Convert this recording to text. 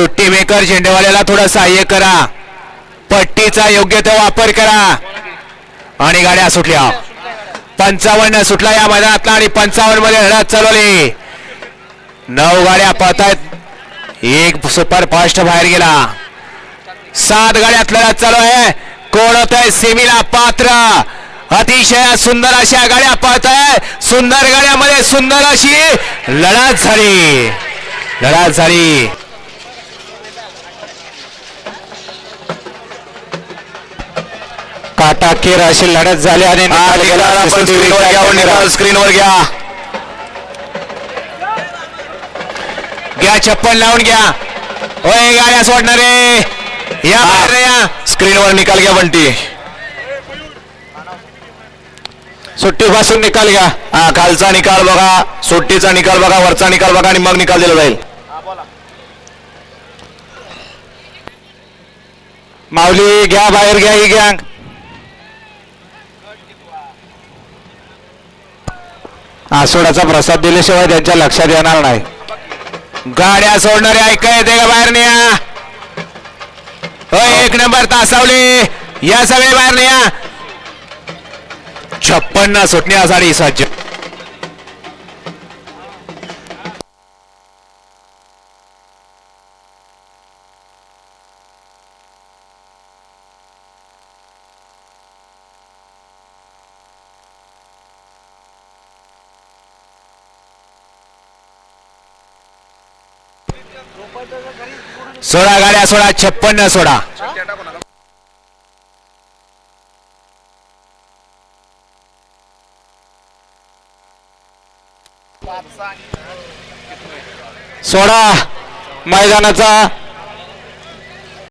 सुट्टी मेकर झेंडेवाल्याला थोडं सहाय्य करा. पट्टीचा योग्य तो वापर करा. आणि गाड्या सुटल्या. पंचावन्न सुटला या मैदानातला आणि पंचावन्नमध्ये लढत चालवली. नऊ गाड्या पळत एक सुपर फास्ट बाहेर गेला. सात गाड्यात लढत चालू आहे. कोण होत आहे सेमीला पात्र. अतिशय सुंदर अशा गाड्या पळत आहे सुंदर गाड्यामध्ये सुंदर अशी लढत झाली. लढत झाली. काटाकीर अशी लढत झाली आणि निकाल गेला. स्क्रीनवर घ्या स्क्रीनवर घ्या. घ्या चप्पल लावून घ्या. होय गाड्या सोडणारे. या बाहेर रे या. स्क्रीनवर निकाल घ्या बंटी. सुट्टीपासून निकाल घ्या. हा खालचा निकाल बघा सुट्टीचा निकाल बघा वरचा निकाल बघा आणि मग निकाल दिला जाईल. माऊली घ्या बाहेर घ्या ही घ्या आसोडाचा प्रसाद दिल्याशिवाय त्यांच्या लक्षात येणार नाही. गाड्या सोडणारे ऐका येते का बाहेर निया? एक नंबर तासावले. या सगळे बाहेर न्या. छप्पन्न सुटण्यासाठी सज्ज सोळा गाड्या सोळा छप्पन्न सोळा. सोळा मैदानाचा